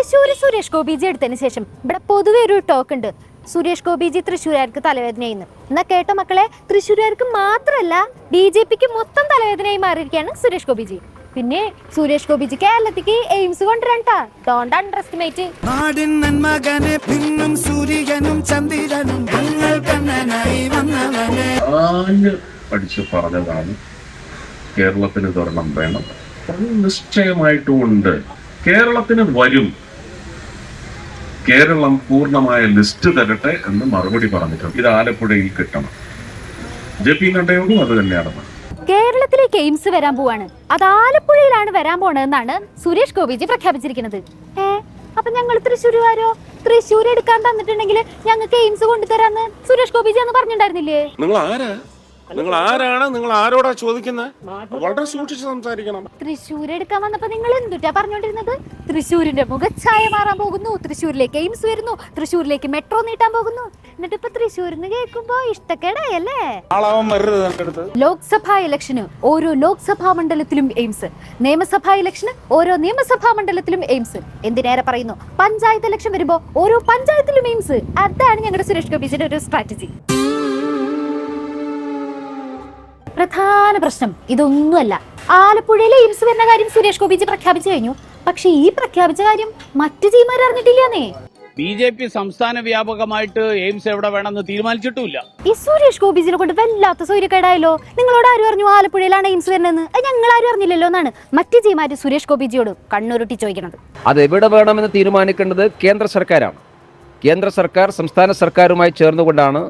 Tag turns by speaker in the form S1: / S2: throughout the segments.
S1: തൃശ്ശൂർ സുരേഷ് ഗോപിജി എടുത്തതിന് ശേഷം. ഇവിടെ പൊതുവെ ഒരു ടോക്ക് ഉണ്ട്. സുരേഷ് ഗോപിജി തൃശ്ശൂരുകാർക്ക് തലവേദനയെന്ന് എന്നാ കേട്ട മക്കളെ തൃശ്ശൂരുകാർക്ക് മാത്രമല്ല ബി ജെ പിക്ക് മൊത്തം തലവേദനയായി മാറിയിരിക്കുകയാണ് സുരേഷ് ഗോപിജി പിന്നെ സുരേഷ് ഗോപിജി കേരളത്തിക്ക് എയിംസ് കൊണ്ടുവരണ്ട. ഡോണ്ട് അണ്ടർ എസ്റ്റിമേറ്റ്
S2: നാടിൻ നന്മകനെ പിന്നും സൂര്യനും ചന്ദ്രനും ഞങ്ങൾ കണ്ണനായി വന്നവനെ.
S3: പഠിച്ച് പറഞ്ഞതാണ് കേരളത്തിന് ഇതൊരെണ്ണം വേണം. നിശ്ചയമായിട്ടും ഉണ്ട്. കേരളത്തിന് വരും. കേരളം പൂർണമായ ലിസ്റ്റ് തരട്ടെ എന്ന് മറുപടി പറഞ്ഞിട്ടുണ്ട്. ഇത് ആലപ്പുഴയിൽ കിട്ടണം. ജെ പി നഡ്ഡയോടും അത് തന്നെയാണ്.
S1: കേരളത്തിലേക്ക് എയിംസ് വരാൻ പോവാണ്. അത് ആലപ്പുഴയിലാണ് വരാൻ പോണതെന്നാണ് സുരേഷ് ഗോപിജി പ്രഖ്യാപിച്ചിരിക്കുന്നത്. ഏ അപ്പൊ ഞങ്ങൾ തൃശ്ശൂരുകാരോ? തൃശ്ശൂർ എടുക്കാൻ തന്നിട്ടുണ്ടെങ്കിൽ ഞങ്ങൾക്ക് എയിംസ് കൊണ്ടുതരാന്ന് സുരേഷ് ഗോപിജി അന്ന് പറഞ്ഞിട്ടുണ്ടായിരുന്നില്ലേ?
S4: നിങ്ങൾ ആരാ? നിങ്ങൾ ആരാണ് നിങ്ങൾ ആരോടാ ചോദിക്കുന്നത് വളരെ സൂക്ഷിച്ച് സംസാരിക്കണം.
S1: തൃശ്ശൂർ എടുക്കാൻ വന്നപ്പോ നിങ്ങൾ എന്തുട്ടാ പറഞ്ഞോണ്ടിരുന്നത്? തൃശ്ശൂരിന്റെ മുഖച്ഛായ മാറാൻ പോകുന്നു. തൃശ്ശൂരിലേക്ക് എയിംസ് വരുന്നു. തൃശ്ശൂരിലേക്ക് മെട്രോ നീട്ടാൻ പോകുന്നു. എന്നിട്ട് ഇപ്പൊ തൃശ്ശൂരിന്ന് കേൾക്കുമ്പോ ഇഷ്ടക്കേടായല്ലേ? ലോക്സഭാ ഇലക്ഷന് ഓരോ ലോക്സഭാ മണ്ഡലത്തിലും എയിംസ്. നിയമസഭാ ഇലക്ഷന് ഓരോ നിയമസഭാ മണ്ഡലത്തിലും എയിംസ്. എന്തിനേറെ പറയുന്നു? പഞ്ചായത്ത് ഇലക്ഷൻ വരുമ്പോ ഓരോ പഞ്ചായത്തിലും എയിംസ്. അതാണ് ഞങ്ങളുടെ സുരേഷ് ഗോപിജിയുടെ ഒരു സ്ട്രാറ്റജി. പ്രധാന പ്രശ്നം. ഇതൊന്നുമല്ല. ആലപ്പുഴയിലെ എയിംസ് വരുന്ന കാര്യം സുരേഷ് ഗോപിജി പ്രഖ്യാപിച്ചു കഴിഞ്ഞു. പക്ഷെ ഈ പ്രഖ്യാപിച്ച കാര്യം മറ്റു ജിമാർ അറിഞ്ഞിട്ടില്ലെന്നേ.
S5: ബി ജെ പി സംസ്ഥാന വ്യാപകമായിട്ട് എയിംസ് എവിടെ വേണമെന്ന് തീരുമാനിച്ചിട്ടില്ല
S1: ഈ സുരേഷ് ഗോപിജിനെ കൊണ്ട് വല്ലാത്ത സൂര്യക്കേടായല്ലോ നിങ്ങളോട് ആരും അറിഞ്ഞു ആലപ്പുഴയിലാണ് എയിംസ് വരുന്നതെന്ന്? അത് ഞങ്ങൾ ആരും അറിഞ്ഞില്ലല്ലോ എന്നാണ് മറ്റു ടീമാര് സുരേഷ് ഗോപിജിയോട് കണ്ണുരുട്ടി ചോദിക്കുന്നത്.
S6: അത് എവിടെ വേണമെന്ന് തീരുമാനിക്കേണ്ടത് കേന്ദ്ര സർക്കാരാണ്. കേന്ദ്ര സർക്കാർ സംസ്ഥാന സർക്കാരുമായി ചേർന്നുകൊണ്ടാണ്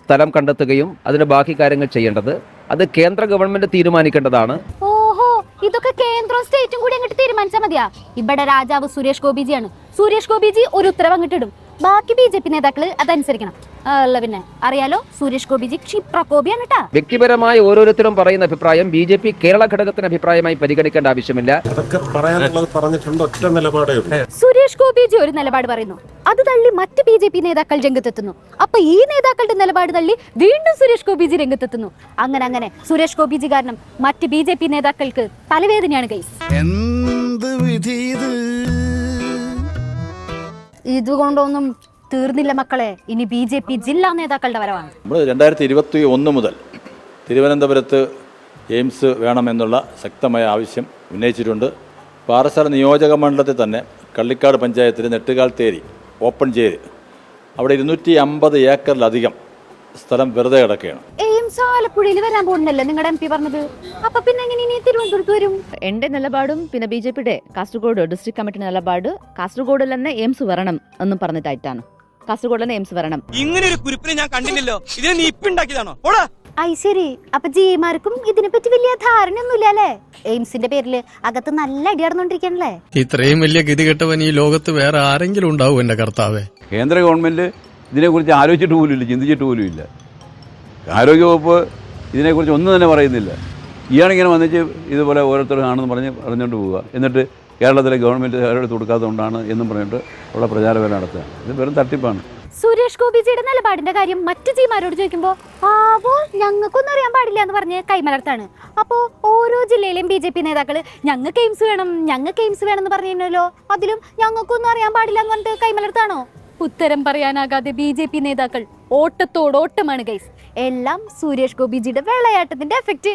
S6: സ്ഥലം കണ്ടെത്തുകയും അതിന് ബാക്കി കാര്യങ്ങൾ ചെയ്യേണ്ടത്. അത് കേന്ദ്ര ഗവൺമെന്റ് തീരുമാനിക്കേണ്ടതാണ്.
S1: ഓഹോ ഇതൊക്കെ കേന്ദ്രവും സ്റ്റേറ്റും കൂടി അങ്ങോട്ട് തീരുമാനിച്ചാൽ മതിയാ. ഇവിടെ രാജാവ് സുരേഷ് ഗോപിജിയാണ്. സുരേഷ് ഗോപിജി ഒരു ഉത്തരവ് അങ്ങോട്ട് ഇടും ബാക്കി ബി ജെ പി നേതാക്കൾ അതനുസരിക്കണം. പിന്നെ. അറിയാലോ സുരേഷ് ഗോപിജി ക്ഷിപ്രകോപിയാണ് കേട്ടാ
S6: വ്യക്തിപരമായി ഓരോരുത്തരും പറയുന്ന അഭിപ്രായം ബി ജെ പി കേരള ഘടകത്തിന് അഭിപ്രായമായി പരിഗണിക്കേണ്ട ആവശ്യമില്ല.
S4: അതൊക്കെ പറയാനുള്ളത് പറഞ്ഞിട്ടുണ്ട് ഒറ്റ നിലപാടേ
S1: സുരേഷ് ഗോപിജി ഒരു നിലപാട് പറയുന്നു. അത് തള്ളി മറ്റ് ബി ജെ പി നേതാക്കൾ രംഗത്തെത്തുന്നു. അപ്പൊ ഈ നേതാക്കളുടെ നിലപാട് തള്ളി വീണ്ടും സുരേഷ് ഗോപിജി രംഗത്തെത്തുന്നു. അങ്ങനെ അങ്ങനെ. സുരേഷ് ഗോപിജി കാരണം മറ്റ് ബി ജെ പി നേതാക്കൾക്ക് തലവേദനയാണ് കൈസ്
S2: എന്ത് വിധി ഇത്?
S1: ഇതുകൊണ്ടൊന്നും തീർന്നില്ല മക്കളെ. ഇനി ബി ജെ പി ജില്ലാ നേതാക്കളുടെ വരവാണ്.
S7: നമ്മൾ രണ്ടായിരത്തി ഇരുപത്തി ഒന്ന് മുതൽ തിരുവനന്തപുരത്ത് എയിംസ് വേണമെന്നുള്ള ശക്തമായ ആവശ്യം ഉന്നയിച്ചിട്ടുണ്ട്. പാറശാല നിയോജക മണ്ഡലത്തിൽ തന്നെ കള്ളിക്കാട് പഞ്ചായത്തിൽ നെട്ടുകാൽ തേരി ഓപ്പൺ ചെയ്ത് അവിടെ ഇരുന്നൂറ്റി അമ്പത് ഏക്കറിലധികം സ്ഥലം വെറുതെ കിടക്കുകയാണ്.
S1: എയിംസ് ആലപ്പുഴയിൽ വരാൻ പോകുന്നല്ലേ നിങ്ങളുടെ എം പി പറഞ്ഞത്? അപ്പൊ പിന്നെ എങ്ങനെ ഇനി തിരുവനന്തപുരത്ത് വരും?
S8: എന്റെ നിലപാടും പിന്നെ ബി ജെ പിയുടെ കാസർഗോഡ് ഡിസ്ട്രിക്ട് കമ്മിറ്റി നിലപാട് കാസർഗോഡിൽ തന്നെ എയിംസ് വരണം എന്നും പറഞ്ഞിട്ടായിട്ടാണ് കാസർഗോഡിൽ നെയിംസ് വരണം.
S9: ഇങ്ങനെ ഒരു കുരിപ്പിനെ ഞാൻ കണ്ടില്ലല്ലോ. ഇതിനെ നീ ഇപ്പിണ്ടാക്കിയതാണോ ഓടാ
S1: ഐ ശരി. അപ്പൊ ജിമാർക്കും ഇതിനെപ്പറ്റി വലിയ ധാരണയൊന്നുമില്ല അല്ലേ? എയിംസിന്റെ പേരിൽ അകത്ത് നല്ല അടി നടന്നോണ്ടിരിക്കണല്ലേ
S10: ഇത്രയും വലിയ ഗതികെട്ടവൻ ഈ ലോകത്ത് വേറെ ആരെങ്കിലും ഉണ്ടാവും എന്റെ കർത്താവേ.
S7: കേന്ദ്ര ഗവൺമെന്റ് ഇതിനെക്കുറിച്ച് ആലോചിച്ചിട്ട് ഇല്ല ചിന്തിച്ചിട്ട് പോലും പോലുമില്ല ആരോഗ്യവകുപ്പ് ഇതിനെക്കുറിച്ച് ഒന്നും തന്നെ പറയുന്നില്ല. ഇയാളിങ്ങനെ വന്നിട്ട് ഇതുപോലെ ഓരോരുത്തർ ആണെന്ന് പറഞ്ഞ് പറഞ്ഞുകൊണ്ട് പോവുക. എന്നിട്ട് കേരളത്തിലെ ഗവൺമെന്റ് അവരെടുത്ത് കൊടുക്കാത്തതുകൊണ്ടാണ് എന്നും പറഞ്ഞിട്ട് ഉള്ള പ്രചാരവേല നടത്തുക. ഇത് വെറും തട്ടിപ്പാണ്.
S1: സുരേഷ് ഗോപിജിയുടെ നിലപാടിന്റെ കാര്യം മറ്റു ജിമാരോട് ചോദിക്കുമ്പോ ആവോ ഞങ്ങൾക്കൊന്നും അറിയാൻ പാടില്ല എന്ന് പറഞ്ഞ് കൈമലർത്താണ്. അപ്പോ ഓരോ ജില്ലയിലെയും ബി ജെ പി നേതാക്കൾ ഞങ്ങൾക്ക് എയിംസ് വേണം ഞങ്ങൾക്ക് എയിംസ് വേണം എന്ന് പറഞ്ഞല്ലോ അതിലും ഞങ്ങൾക്കൊന്നും അറിയാൻ പാടില്ല എന്ന് പറഞ്ഞിട്ട് കൈമലർത്താണോ? ഉത്തരം പറയാനാകാതെ ബി ജെ പി നേതാക്കൾ ഓട്ടത്തോടോട്ടമാണ് ഗൈസ്. എല്ലാം സുരേഷ് ഗോപിജിയുടെ വെള്ളയാട്ടത്തിന്റെ എഫക്റ്റ്